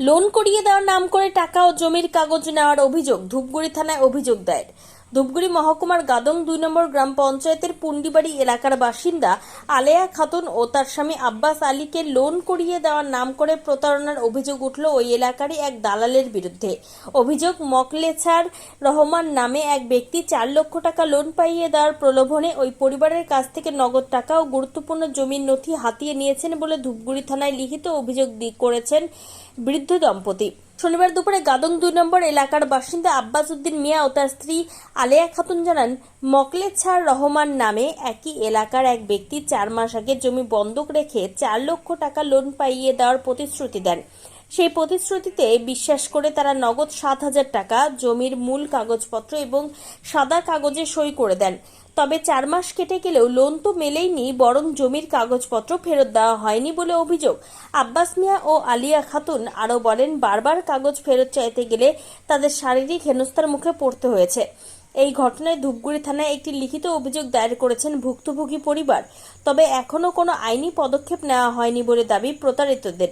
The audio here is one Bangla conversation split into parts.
লোন করিয়ে দেওয়ার নাম করে টাকা ও জমির কাগজ নেওয়ার অভিযোগ ধূপগুড়ি থানায় অভিযোগ দায়ের। ধূপগুড়ি মহকুমার গাদং দুই নম্বর গ্রাম পঞ্চায়েতের পুন্ডিবাড়ি এলাকার বাসিন্দা আলেয়া খাতুন ও তার স্বামী আব্বাস আলীকে লোন করিয়ে দেওয়ার নাম করে প্রতারণার অভিযোগ উঠল ওই এলাকারই এক দালালের বিরুদ্ধে। অভিযোগ, মকলেছার রহমান নামে এক ব্যক্তি চার লক্ষ টাকা লোন পাইয়ে দেওয়ার প্রলোভনে ওই পরিবারের কাছ থেকে নগদ টাকা ও গুরুত্বপূর্ণ জমির নথি হাতিয়ে নিয়েছেন বলে ধূপগুড়ি থানায় লিখিত অভিযোগ করেছেন বৃদ্ধ দম্পতি। শনিবার দুপুরে গাদং দুই নম্বর এলাকার বাসিন্দা আব্বাস উদ্দিন মিয়া ও তার স্ত্রী আলেয়া খাতুন জানান মকলেছার রহমান নামে একই এলাকার এক ব্যক্তি চার মাস আগে জমি বন্ধক রেখে চার লক্ষ টাকা লোন পাইয়ে দেওয়ার প্রতিশ্রুতি দেন। সেই প্রতিশ্রুতিতে বিশ্বাস করে তারা নগদ সাত হাজার টাকা জমির মূল কাগজপত্র এবং সাদা কাগজে সই করে দেন। তবে চার মাস কেটে গেলেও লোন তো মেলেইনি, বরং জমির কাগজপত্র ফেরত দেওয়া হয়নি বলে অভিযোগ। আব্বাস মিয়া ও আলিয়া খাতুন আরও বলেন, বারবার কাগজ ফেরত চাইতে গেলে তাদের শারীরিক হেনস্থার মুখে পড়তে হয়েছে। এই ঘটনায় ধূপগুড়ি থানায় একটি লিখিত অভিযোগ দায়ের করেছেন ভুক্তভোগী পরিবার। তবে এখনও কোনো আইনি পদক্ষেপ নেওয়া হয়নি বলে দাবি প্রতারিতদের।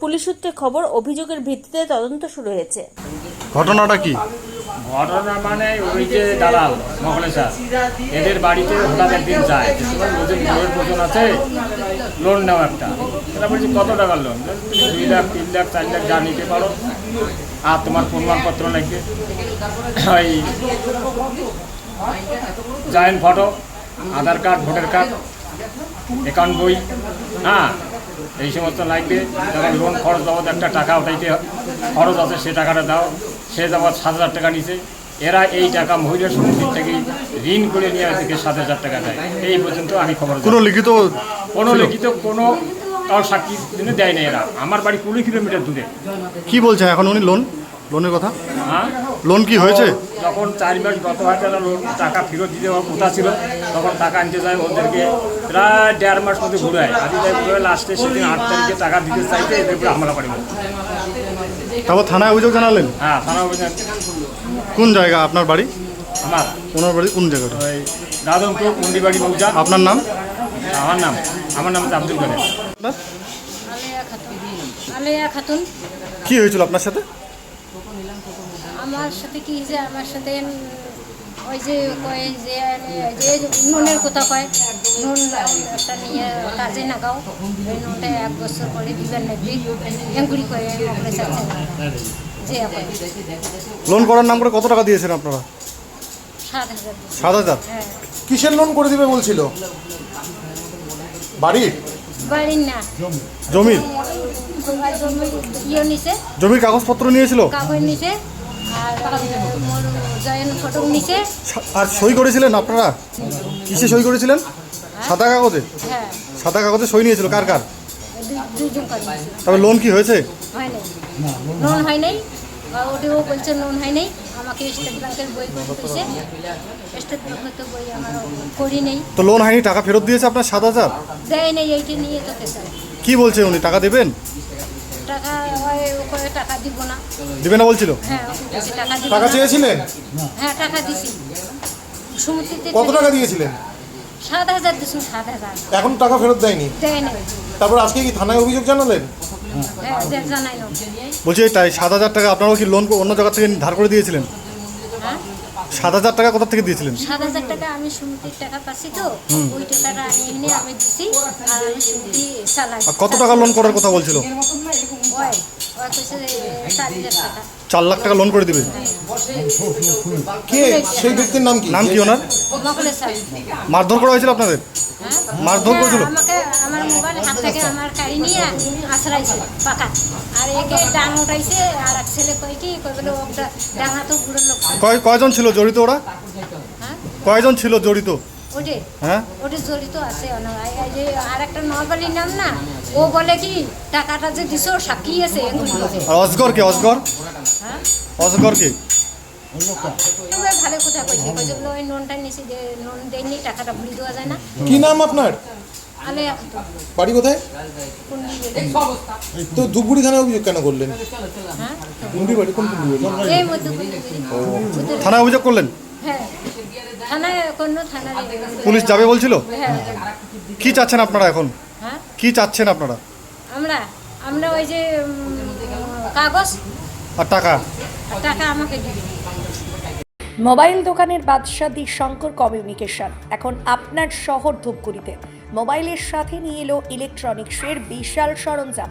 পুলিশ সূত্রে খবর অভিযোগের ভিত্তিতে তদন্ত শুরু হয়েছে। ঘটনাটা কি? ঘটনা মানে ওই যে দালাল মহলেশা এদের বাড়িতে হঠাৎ একদিন যায়। বইয়ের প্রয়োজন আছে লোন নেওয়া একটা। এরা বলছি কত টাকার লোন দুই লাখ তিন লাখ চার লাখ যা নিতে পারো। আর তোমার প্রমাণপত্র লাগবে। ওই joint photo Aadhaar card voter card account বই হ্যাঁ। এই সমস্ত লাগবে যখন লোন খরচ বাবদ একটা টাকা উঠাইতে খরচ আছে সে টাকাটা দাও। সে যাবৎ সাত হাজার টাকা নিছে। এরা এই টাকা মহিলার সমিতির থেকে ঋণ করে নিয়ে থেকে সাত হাজার টাকা দেয়। এই পর্যন্ত আমি খবর কোনো লিখিত কোনো লিখিত কোনো কারোর সাক্ষী জন্য দেয় না এরা। আমার বাড়ি কুড়ি কিলোমিটার দূরে। কি বলছেন এখন উনি লোন লোনের কথা? হ্যাঁ? লোন কি হয়েছে? যখন চার মাস গত হাজার লোন টাকা ফেরত দিতে কথা ছিল। তখন টাকা আনতে যায় ওদেরকে। প্রায় দেড় মাস মধ্যে ঘুরায় আদি যায় ঘুরে লাস্টে সেদিন আট তারিখে টাকা দিতে চাইতে এদের উপরে হামলা করে তারপর থানায় অভিযোগ জানালেন? হ্যাঁ থানা অভিযোগ কোন জায়গা? আপনার বাড়ি? আমার? ওনার বাড়ি কোন জায়গাটা? ওই দাদমপুর মুন্ডিবাড়ি মৌজা। আপনার নাম? আমার নাম? আমার নাম হচ্ছে আব্দুল কাদের? আলেয়া খাতুন। কি হয়েছিল আপনার সাথে? আমার সাথে কি যে আমার সাথে ওই যে কয় যে যে নুনের কথা কয় নুন একটা নিয়ে কাজে নাগাও। ওই নুনটা এক বছর পরে দিবেন নাকি এঙ্গুড়ি করে ওপরে চাচ্ছে যে লোন করার নাম করে কত টাকা দিয়েছেন আপনারা? সাত হাজার। হ্যাঁ। কিসের লোন করে দিবে বলছিল? বাড়ির বাড়ির না। জমির জমি? ইয়ে জমির কাগজপত্র নিয়েছিল? কাগজ আর জয়েন ফটো নিছে আর সই করেছিলেন আপনারা? কিসে সই করেছিলেন? সাদা কাগজে? হ্যাঁ। সাদা কাগজে সই নিয়েছিল কার কার? তবে লোন কি হয়েছে? লোন হয় নাই বা বলছে লোন হয় নাই আমাকে স্টেট ব্যাংকের বই করে স্টেট ব্যাংকের তো বই আমার করি নেই। তো লোন হয়নি টাকা ফেরত দিয়েছে আপনার সাত হাজার? দেয় নেই এইটি নিয়ে তো কি বলছে উনি? টাকা দেবেন? টাকা হয় দিব না। দিবে না বলছিল? হ্যাঁ টাকা দিব টাকা চেয়েছিলেন? হ্যাঁ টাকা দিছি। সুমতিতে কত টাকা দিয়েছিলেন? সাত হাজার দিছুন সাত হাজার। এখন টাকা ফেরত দেয়নি? দেয় তারপর আজকে কি থানায় অভিযোগ জানালেন? হ্যাঁ জানাই বলছি তাই সাত হাজার টাকা আপনারাও কি লোন অন্য জায়গা থেকে ধার করে দিয়েছিলেন? সাত হাজার টাকা কোথা থেকে দিয়েছিলেন? সাত হাজার টাকা আমি সুমতির টাকা পাচ্ছি তো ওই টাকাটা আমি এনে আমি দিছি আর আমি সুমতি চালাই আর কত টাকা লোন করার কথা বলছিল? ওই ওই কইছে যে চার হাজার টাকা। চার লাখ টাকা লোন করে দিবে? কে? সেই ব্যক্তির নাম কি? নাম কি ওনার? মারধর করা হয়েছিল আপনাদের? হ্যাঁ মারধর করেছিল? আমাকে আমার মোবাইল হাত থেকে আমার গাড়ি নিয়ে আশ্রাইছে পাকা। আর একে ডাং উঠাইছে আর এক ছেলে কই কি কই বলে ওটা ডাঙা তো বুড়ো লোক। কয় কয়জন ছিল জড়িত ওরা? হ্যাঁ? কয়জন ছিল জড়িত? ওটে হ্যাঁ? ওটে জড়িত আছে আর একটা নরবালির নাম না ও বলে কি টাকাটা যে দিছো সাক্ষী আছে অজগর কে অজগর? হ্যাঁ? অজগর কে? খুবই ভালো কথা কইছে। কইছে বলে ওই লোনটা নিছি যে লোন দেয়নি টাকাটা ভুলি দেওয়া যায় না। কি নাম আপনার? আলে বাড়ি কোথায়? তো ধুপগুড়ি থানায় অভিযোগ কেন করলেন? হ্যাঁ? বাড়ি কোন ওদের- থানায় অভিযোগ করলেন? হ্যাঁ। পুলিশ যাবে বলছিল? হ্যাঁ। কি চাচ্ছেন আপনারা এখন? হ্যাঁ? কি চাচ্ছেন আপনারা? আমরা আমরা ওই যে কাগজ। আর টাকা? টাকা আমাকে দিবে মোবাইল দোকানের বাদশাহ দি শঙ্কর কমিউনিকেশন। এখন আপনার শহর ধূপগুড়িতে। মোবাইলের সাথে নিয়ে এলো ইলেকট্রনিক্সের বিশাল সরঞ্জাম।